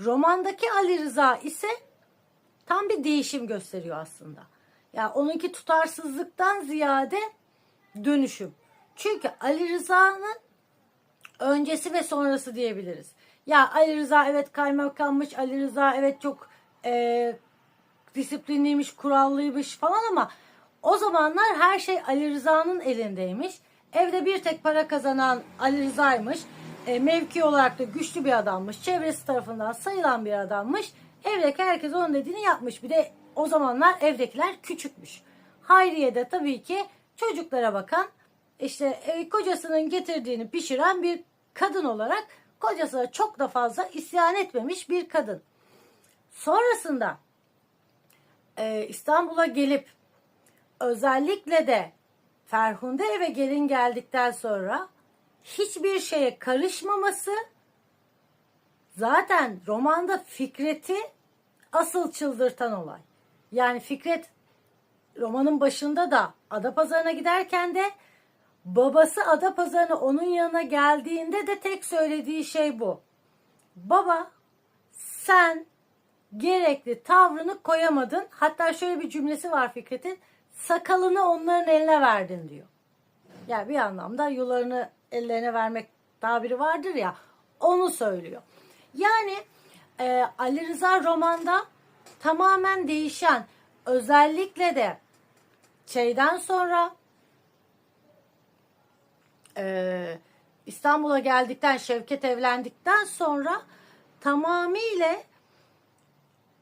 Romandaki Ali Rıza ise tam bir değişim gösteriyor aslında. Ya yani onunki tutarsızlıktan ziyade dönüşüm. Çünkü Ali Rıza'nın öncesi ve sonrası diyebiliriz. Ya Ali Rıza evet kaymakammış, Ali Rıza evet çok e, disiplinliymiş, kurallıymış falan ama o zamanlar her şey Ali Rıza'nın elindeymiş. Evde bir tek para kazanan Ali Rıza'ymış. E, mevki olarak da güçlü bir adammış. Çevresi tarafından sayılan bir adammış. Evdeki herkes onun dediğini yapmış. Bir de o zamanlar evdekiler küçükmüş. Hayriye de tabii ki çocuklara bakan, işte e, kocasının getirdiğini pişiren bir kadın olarak kocasına çok da fazla isyan etmemiş bir kadın. Sonrasında e, İstanbul'a gelip özellikle de Ferhunde eve gelin geldikten sonra hiçbir şeye karışmaması zaten romanda Fikret'i asıl çıldırtan olay. Yani Fikret romanın başında da Adapazarı'na giderken de babası Adapazarı'na onun yanına geldiğinde de tek söylediği şey bu. Baba sen gerekli tavrını koyamadın. Hatta şöyle bir cümlesi var Fikret'in. Sakalını onların eline verdin diyor. Yani bir anlamda yularını ellerine vermek tabiri vardır ya onu söylüyor. Yani e, Ali Rıza romanda tamamen değişen özellikle de şeyden sonra e, İstanbul'a geldikten Şevket evlendikten sonra tamamıyla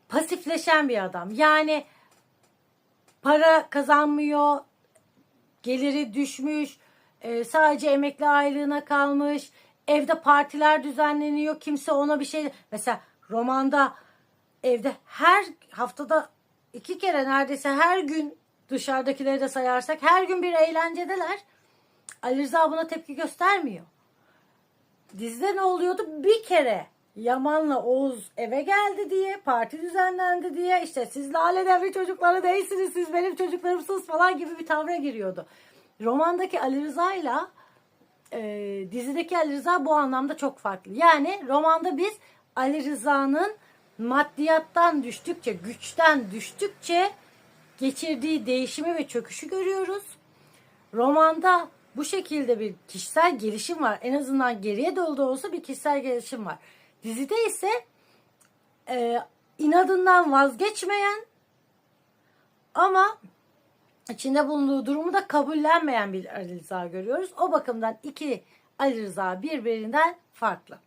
pasifleşen bir adam. Yani para kazanmıyor, geliri düşmüş, e, sadece emekli aylığına kalmış, evde partiler düzenleniyor, kimse ona bir şey... Mesela romanda evde her haftada iki kere neredeyse her gün dışarıdakileri de sayarsak her gün bir eğlencedeler. Ali Rıza buna tepki göstermiyor. Dizide ne oluyordu? Bir kere Yaman'la Oğuz eve geldi diye, parti düzenlendi diye işte siz Lale Devri çocukları değilsiniz, siz benim çocuklarımsınız falan gibi bir tavra giriyordu. Romandaki Ali Rıza ile dizideki Ali Rıza bu anlamda çok farklı. Yani romanda biz Ali Rıza'nın maddiyattan düştükçe, güçten düştükçe geçirdiği değişimi ve çöküşü görüyoruz. Romanda bu şekilde bir kişisel gelişim var. En azından geriye doğru da olsa bir kişisel gelişim var. Dizide ise e, inadından vazgeçmeyen ama içinde bulunduğu durumu da kabullenmeyen bir Ali Rıza görüyoruz. O bakımdan iki Ali Rıza birbirinden farklı.